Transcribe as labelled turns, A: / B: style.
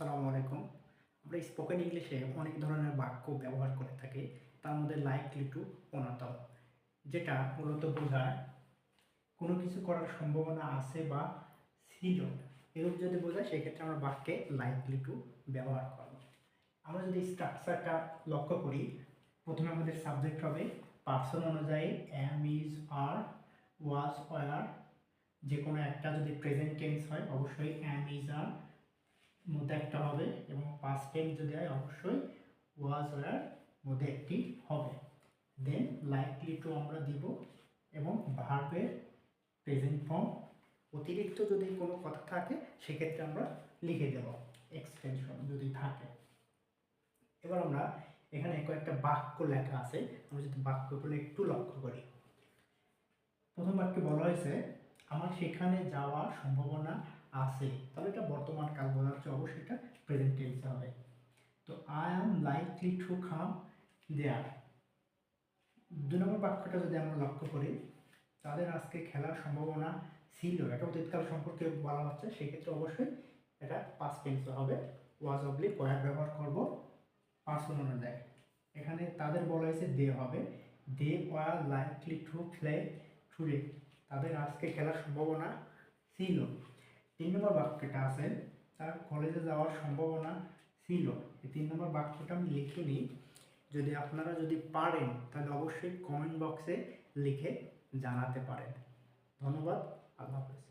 A: আসসালামু আলাইকুম। আমরা স্পোকেন ইংলিশে অনেক ধরনের বাক্য ব্যবহার করে থাকি। তার মধ্যে লাইকলি টু অন্যতম। যেটা মূলত বোঝায় কোনো কিছু করার সম্ভাবনা আছে বা ছিল এরূপ যদি বোঝায়, সেক্ষেত্রে আমরা বাক্যে লাইকলি টু ব্যবহার করব। আমরা যদি স্ট্রাকচারটা লক্ষ্য করি, প্রথমে আমাদের সাবজেক্ট হবে পার্সন অনুযায়ী am is are was were যে কোনো একটা যদি প্রেজেন্ট টেন্স হয়, অবশ্যই এম ইজ আর মধ্যে একটা হবে এবং পাস্ট টেন্স যদি হয় অবশ্যই ওয়াজ ওয়ার মধ্যে একটি হবে। দেন লাইকলি টু আমরা দিব এবং ভার্বের প্রেজেন্ট ফর্ম অতিরিক্ত যদি কোনো কথা থাকে, সেক্ষেত্রে আমরা লিখে দেব এক্সটেনশন যদি থাকে। এবার আমরা এখানে কয়েকটা বাক্য লেখা আছে। আমরা যদি বাক্যগুলো একটু লক্ষ্য করি। প্রথম বাক্যে বলা হয়েছে আমার সেখানে যাওয়ার সম্ভাবনা আছে। তাহলে এটা বর্তমান কাল বলা হচ্ছে, অবশ্যই এটা প্রেজেন্ট টেন্সে হবে। তো I am likely to come there দু নম্বর বাক্যটা যদি আমরা লক্ষ্য করি, তাদের আজকে খেলার সম্ভাবনা ছিল, এটা অতীতকাল সম্পর্কে বলা হচ্ছে, সেক্ষেত্রে অবশ্যই এটা পাস্ট টেন্সে হবে। ওয়াজ অবলি কয়ার ব্যবহার করব পার্সন অনুযায়ী এখানে তাদের বলা হয়েছে দে হবে। They were likely to play today তাদের আজকে খেলার সম্ভাবনা ছিল। তিন নম্বর বাক্যটা আছে, তার কলেজে যাওয়ার সম্ভাবনা ছিল। এই তিন নম্বর বাক্যটা আমি লিখে নিই। যদি আপনারা যদি পারেন, তাহলে অবশ্যই কমেন্ট বক্সে লিখে জানাতে পারেন। ধন্যবাদ, আল্লাহ হাফেজ।